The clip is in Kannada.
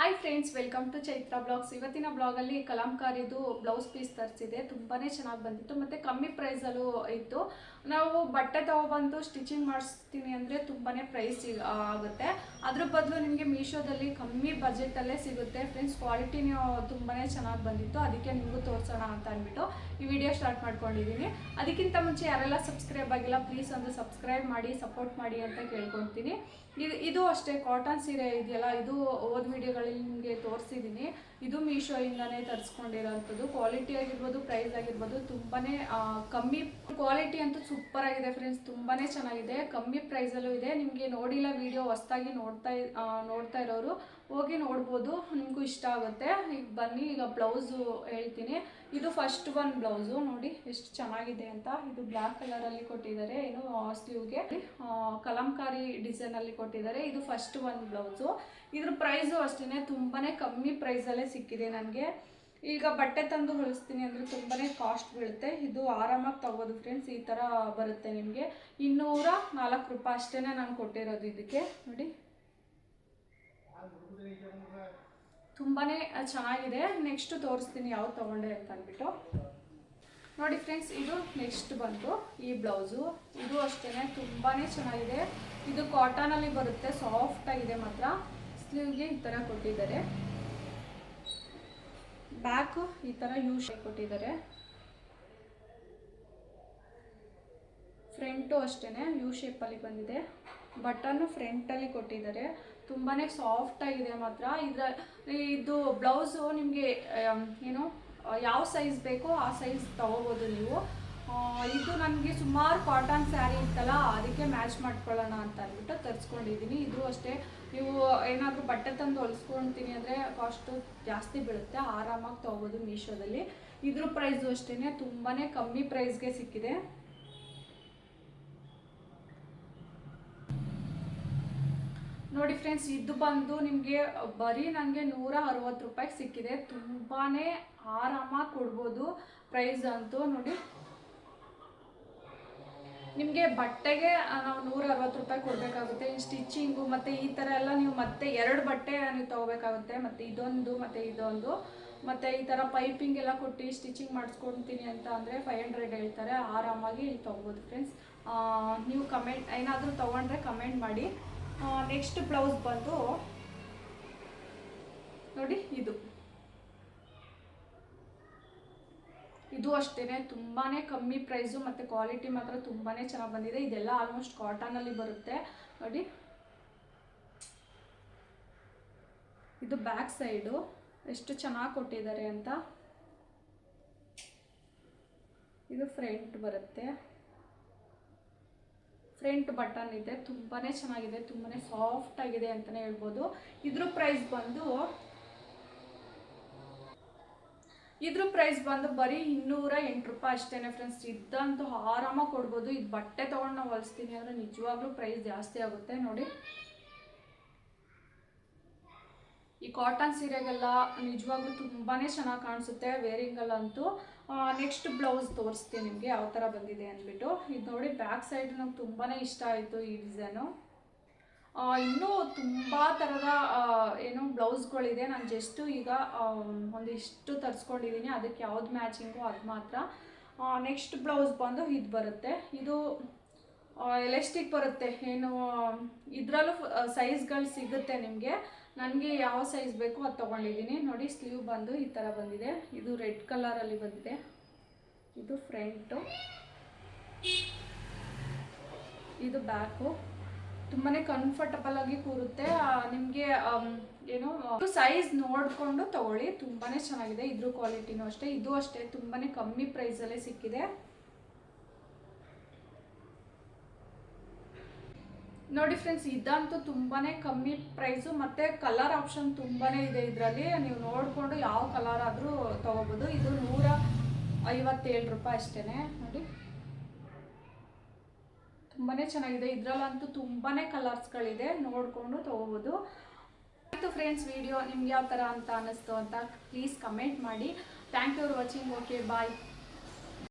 Hi friends welcome to Chaitra blogs ಇವತ್ತಿನ ಬ್ಲಾಗಲ್ಲಿ ಕಲಾಂಕಾರಿದು ಬ್ಲೌಸ್ ಪೀಸ್ ತರಿಸಿದೆ. ತುಂಬಾ ಚೆನ್ನಾಗಿ ಬಂದಿತ್ತು. ಮತ್ತು ಕಮ್ಮಿ ಪ್ರೈಸಲ್ಲೂ ಇತ್ತು. ನಾವು ಬಟ್ಟೆ ತೊಗೊಬಂದು ಸ್ಟಿಚಿಂಗ್ ಮಾಡಿಸ್ತೀನಿ ಅಂದರೆ ತುಂಬಾ ಪ್ರೈಸ್ ಆಗುತ್ತೆ. ಅದ್ರ ಬದಲು ನಿಮಗೆ ಮೀಶೋದಲ್ಲಿ ಕಮ್ಮಿ ಬಜೆಟಲ್ಲೇ ಸಿಗುತ್ತೆ. ಫ್ರೆಂಡ್ಸ್ ಕ್ವಾಲಿಟಿನೂ ತುಂಬಾ ಚೆನ್ನಾಗಿ ಬಂದಿತ್ತು. ಅದಕ್ಕೆ ನಿಮಗೂ ತೋರಿಸೋಣ ಅಂತ ಅಂದ್ಬಿಟ್ಟು ಈ ವಿಡಿಯೋ ಸ್ಟಾರ್ಟ್ ಮಾಡ್ಕೊಂಡಿದ್ದೀನಿ ಅದಕ್ಕಿಂತ ಮುಂಚೆ ಯಾರೆಲ್ಲ ಸಬ್ಸ್ಕ್ರೈಬ್ ಆಗಿಲ್ಲ ಪ್ಲೀಸ್ ಒಂದು ಸಬ್ಸ್ಕ್ರೈಬ್ ಮಾಡಿ ಸಪೋರ್ಟ್ ಮಾಡಿ ಅಂತ ಕೇಳ್ಕೊತೀನಿ. ಇದು ಇದು ಅಷ್ಟೇ ಕಾಟನ್ ಸೀರೆ ಇದೆಯಲ್ಲ, ಇದು ಓದ್ ವಿಡಿಯೋಗಳಲ್ಲಿ ನಿಮಗೆ ತೋರಿಸಿದ್ದೀನಿ ಇದು ಮೀಶೋಯಿಂದನೇ ತರಿಸ್ಕೊಂಡಿರೋಂಥದ್ದು. ಕ್ವಾಲಿಟಿ ಆಗಿರ್ಬೋದು ಪ್ರೈಸ್ ಆಗಿರ್ಬೋದು ತುಂಬಾ ಕಮ್ಮಿ ಕ್ವಾಲಿಟಿ ಅಂತೂ ಸೂಪರ್ ಆಗಿದೆ ಫ್ರೆಂಡ್ಸ್ ತುಂಬಾ ಚೆನ್ನಾಗಿದೆ. ಕಮ್ಮಿ ಪ್ರೈಸಲ್ಲೂ ಇದೆ. ನಿಮಗೆ ನೋಡಿಲ್ಲ ವಿಡಿಯೋ ಹೊಸ್ದಾಗಿ ನೋಡ್ತಾ ನೋಡ್ತಾ ಇರೋರು, ಹೋಗಿ ನೋಡ್ಬೋದು. ನಿಮಗೂ ಇಷ್ಟ ಆಗುತ್ತೆ. ಈಗ ಬನ್ನಿ, ಈಗ ಬ್ಲೌಸು ಹೇಳ್ತೀನಿ. ಇದು ಫಸ್ಟ್ ಒನ್ ಬ್ಲೌಸು ನೋಡಿ, ಎಷ್ಟು ಚೆನ್ನಾಗಿದೆ ಅಂತ. ಇದು ಬ್ಲ್ಯಾಕ್ ಕಲರಲ್ಲಿ ಕೊಟ್ಟಿದ್ದಾರೆ. ಏನು ಸ್ಲೀವ್ಗೆ ಕಲಂಕಾರಿ ಡಿಸೈನಲ್ಲಿ ಕೊಟ್ಟಿದ್ದಾರೆ. ಇದು ಫಸ್ಟ್ ಒನ್ ಬ್ಲೌಸು ಇದ್ರ ಪ್ರೈಸು ಅಷ್ಟೇ ತುಂಬಾ ಕಮ್ಮಿ ಪ್ರೈಸಲ್ಲೇ ಸಿಕ್ಕಿದೆ ನನಗೆ. ಈಗ ಬಟ್ಟೆ ತಂದು ಹೊಲಿಸ್ತೀನಿ ಅಂದರೆ ತುಂಬಾ ಕಾಸ್ಟ್ ಬೀಳುತ್ತೆ. ಇದು ಆರಾಮಾಗಿ ತಗೋದು ಫ್ರೆಂಡ್ಸ್ ಈ ಥರ ಬರುತ್ತೆ ನಿಮಗೆ. ಇನ್ನೂರ ನಾಲ್ಕು ರೂಪಾಯಿ ಅಷ್ಟೇ ನಾನು ಕೊಟ್ಟಿರೋದು ಇದಕ್ಕೆ. ನೋಡಿ. ತುಂಬಾ ಚೆನ್ನಾಗಿದೆ. ನೆಕ್ಸ್ಟ್ ತೋರಿಸ್ತೀನಿ ಯಾವ್ದು ತೊಗೊಂಡೆ ಅಂತ ಅಂದ್ಬಿಟ್ಟು. ನೋಡಿ ಫ್ರೆಂಡ್ಸ್ ಇದು ನೆಕ್ಸ್ಟ್ ಬಂತು, ಈ ಬ್ಲೌಸು ಇದು ಅಷ್ಟೇ ತುಂಬಾ ಚೆನ್ನಾಗಿದೆ. ಇದು ಕಾಟನಲ್ಲಿ ಬರುತ್ತೆ ಸಾಫ್ಟಾಗಿದೆ ಮಾತ್ರ. ಸ್ಲೀವ್ಗೆ ಈ ಥರ ಕೊಟ್ಟಿದ್ದಾರೆ. ಬ್ಯಾಕು ಈ ಥರ ಯೂ ಶೇಪ್ ಕೊಟ್ಟಿದ್ದಾರೆ. ಫ್ರಂಟು ಅಷ್ಟೇ ಯು ಶೇಪಲ್ಲಿ ಬಂದಿದೆ. ಬಟನ್ನು ಫ್ರಂಟಲ್ಲಿ ಕೊಟ್ಟಿದ್ದಾರೆ. ತುಂಬಾ ಸಾಫ್ಟ್ ಆಗಿದೆ ಮಾತ್ರ. ಇದರ, ಇದು ಬ್ಲೌಸು ನಿಮಗೆ ಏನು ಯಾವ ಸೈಜ್ ಬೇಕೋ ಆ ಸೈಜ್ ತೊಗೋಬೋದು ನೀವು. ಇದು ನನಗೆ ಸುಮಾರು ಕಾಟನ್ ಸ್ಯಾರಿ ಇತ್ತಲ್ಲ, ಅದಕ್ಕೆ ಮ್ಯಾಚ್ ಮಾಡ್ಕೊಳ್ಳೋಣ ಅಂತ ಅಂದ್ಬಿಟ್ಟು ತರಿಸ್ಕೊಂಡಿದ್ದೀನಿ ಇದು ಅಷ್ಟೇ, ನೀವು ಏನಾದರೂ ಬಟ್ಟೆ ತಂದು ಹೊಲಿಸ್ಕೊಳ್ತೀನಿ ಅಂದರೆ ಕಾಸ್ಟು ಜಾಸ್ತಿ ಬೀಳುತ್ತೆ. ಆರಾಮಾಗಿ ತೊಗೋಬೋದು ಮೀಶೋದಲ್ಲಿ. ಇದ್ರ ಪ್ರೈಸು ಅಷ್ಟೇ ತುಂಬಾ ಕಮ್ಮಿ ಪ್ರೈಸ್ಗೆ ಸಿಕ್ಕಿದೆ. ನೋಡಿ ಫ್ರೆಂಡ್ಸ್ ಇದು ಬಂದು ನಿಮಗೆ ಬರೀ ನನಗೆ ನೂರ ಅರವತ್ತು ರೂಪಾಯಿಗೆ ಸಿಕ್ಕಿದೆ. ತುಂಬಾ ಆರಾಮಾಗಿ ಕೊಡ್ಬೋದು ಪ್ರೈಸ್ ಅಂತೂ. ನೋಡಿ ನಿಮಗೆ ಬಟ್ಟೆಗೆ ನಾವು ನೂರ ಅರವತ್ತು ರೂಪಾಯಿ ಕೊಡಬೇಕಾಗುತ್ತೆ. ಸ್ಟಿಚಿಂಗು ಮತ್ತು ಈ ಥರ ಎಲ್ಲ ನೀವು ಮತ್ತೆ ಎರಡು ಬಟ್ಟೆ ನೀವು ತೊಗೋಬೇಕಾಗುತ್ತೆ. ಮತ್ತು ಇದೊಂದು ಮತ್ತು ಇದೊಂದು. ಮತ್ತು ಈ ಥರ ಪೈಪಿಂಗ್ ಎಲ್ಲ ಕೊಟ್ಟು ಸ್ಟಿಚಿಂಗ್ ಮಾಡಿಸ್ಕೊಳ್ತೀನಿ ಅಂತ ಅಂದರೆ ಫೈವ್ ಹಂಡ್ರೆಡ್ ಹೇಳ್ತಾರೆ. ಆರಾಮಾಗಿ ಇಲ್ಲಿ ತೊಗೋಬೋದು ಫ್ರೆಂಡ್ಸ್ ನೀವು ಕಮೆಂಟ್ ಏನಾದರೂ ತೊಗೊಂಡ್ರೆ ಕಮೆಂಟ್ ಮಾಡಿ. ನೆಕ್ಸ್ಟ್ ಬ್ಲೌಸ್ ಬಂದು ನೋಡಿ ಇದು. ಇದು ಅಷ್ಟೇ ತುಂಬಾ ಕಮ್ಮಿ ಪ್ರೈಸು ಮತ್ತು ಕ್ವಾಲಿಟಿ ಮಾತ್ರ ತುಂಬಾ ಚೆನ್ನಾಗಿ ಬಂದಿದೆ. ಇದೆಲ್ಲ ಆಲ್ಮೋಸ್ಟ್ ಕಾಟನಲ್ಲಿ ಬರುತ್ತೆ. ನೋಡಿ. ಇದು ಬ್ಯಾಕ್ ಸೈಡು ಎಷ್ಟು ಚೆನ್ನಾಗಿ ಕೊಟ್ಟಿದ್ದಾರೆ ಅಂತ. ಇದು ಫ್ರಂಟ್ ಬರುತ್ತೆ. ಫ್ರಂಟ್ ಬಟನ್ ಇದೆ. ತುಂಬಾ ಚೆನ್ನಾಗಿದೆ. ತುಂಬಾ ಸಾಫ್ಟ್ ಆಗಿದೆ ಅಂತಲೇ ಹೇಳ್ಬೋದು. ಇದ್ರ ಪ್ರೈಸ್ ಬಂದು ಇದ್ರ ಪ್ರೈಸ್ ಬಂದು ಬರೀ ಇನ್ನೂರ ಎಂಟು ರೂಪಾಯಿ ಅಷ್ಟೇನೆ ಫ್ರೆಂಡ್ಸ್ ಇದ್ದಂತೂ ಆರಾಮಾಗಿ ಕೊಡ್ಬೋದು. ಇದು ಬಟ್ಟೆ ತೊಗೊಂಡು ನಾವು ಹೊಲಿಸ್ತೀನಿ ಅಂದರೆ ನಿಜವಾಗ್ಲೂ ಪ್ರೈಸ್ ಜಾಸ್ತಿ ಆಗುತ್ತೆ ನೋಡಿ. ಈ ಕಾಟನ್ ಸೀರೆಗೆಲ್ಲ ನಿಜವಾಗ್ಲೂ ತುಂಬಾ ಚೆನ್ನಾಗಿ ಕಾಣಿಸುತ್ತೆ ವೇರಿಂಗಲ್ಲಂತೂ ನೆಕ್ಸ್ಟ್ ಬ್ಲೌಸ್ ತೋರಿಸ್ತೀನಿ ನಿಮಗೆ ಯಾವ ಥರ ಬಂದಿದೆ ಅಂದ್ಬಿಟ್ಟು. ಇದು ನೋಡಿ ಬ್ಯಾಕ್ ಸೈಡ್ ನಂಗೆ ತುಂಬಾ ಇಷ್ಟ ಆಯಿತು ಈ ಡಿಸೈನು ಇನ್ನೂ ತುಂಬ ಥರದ ಏನು ಬ್ಲೌಸ್ಗಳಿದೆ. ನಾನು ಜಸ್ಟು ಈಗ ಒಂದಿಷ್ಟು ತರಿಸ್ಕೊಂಡಿದ್ದೀನಿ ಅದಕ್ಕೆ ಯಾವ್ದು ಮ್ಯಾಚಿಂಗು ಅದು ಮಾತ್ರ. ನೆಕ್ಸ್ಟ್ ಬ್ಲೌಸ್ ಬಂದು ಇದು ಬರುತ್ತೆ. ಇದು ಎಲೆಸ್ಟಿಕ್ ಬರುತ್ತೆ. ಏನು, ಇದರಲ್ಲೂ ಸೈಜ್ಗಳು ಸಿಗುತ್ತೆ ನಿಮಗೆ. ನನಗೆ ಯಾವ ಸೈಜ್ ಬೇಕೋ ಅದು ತೊಗೊಂಡಿದ್ದೀನಿ ನೋಡಿ ಸ್ಲೀವ್ ಬಂದು ಈ ಥರ ಬಂದಿದೆ. ಇದು ರೆಡ್ ಕಲರಲ್ಲಿ ಬಂದಿದೆ. ಇದು ಫ್ರಂಟು ಇದು ಬ್ಯಾಕು ತುಂಬಾ ಕಂಫರ್ಟಬಲ್ ಆಗಿ ಕೂರುತ್ತೆ. ನಿಮಗೆ ಏನು ಸೈಜ್ ನೋಡಿಕೊಂಡು ತಗೊಳ್ಳಿ. ತುಂಬಾ ಚೆನ್ನಾಗಿದೆ. ಇದ್ರ ಕ್ವಾಲಿಟಿನೂ ಅಷ್ಟೇ. ಇದು ಅಷ್ಟೇ. ತುಂಬಾ ಕಮ್ಮಿ ಪ್ರೈಸಲ್ಲೇ ಸಿಕ್ಕಿದೆ. ನೋಡಿ ಫ್ರೆಂಡ್ಸ್ ಇದಂತೂ ತುಂಬಾ ಕಮ್ಮಿ ಪ್ರೈಸು ಮತ್ತು ಕಲರ್ ಆಪ್ಷನ್ ತುಂಬಾ ಇದೆ ಇದರಲ್ಲಿ. ನೀವು ನೋಡಿಕೊಂಡು ಯಾವ ಕಲರ್ ಆದರೂ ತೊಗೋಬೋದು. ಇದು ನೂರ ಐವತ್ತೇಳು ರೂಪಾಯಿ ಅಷ್ಟೇ ನೋಡಿ. ತುಂಬಾ ಚೆನ್ನಾಗಿದೆ. ಇದರಲ್ಲಂತೂ ತುಂಬಾ ಕಲರ್ಸ್ಗಳಿದೆ. ನೋಡಿಕೊಂಡು ತೊಗೋಬೋದು. ಆಯಿತು ಫ್ರೆಂಡ್ಸ್ ವಿಡಿಯೋ ನಿಮ್ಗೆ ಯಾವ ಥರ ಅಂತ ಅನ್ನಿಸ್ತು ಅಂತ ಪ್ಲೀಸ್ ಕಮೆಂಟ್ ಮಾಡಿ. Thank you for watching okay bye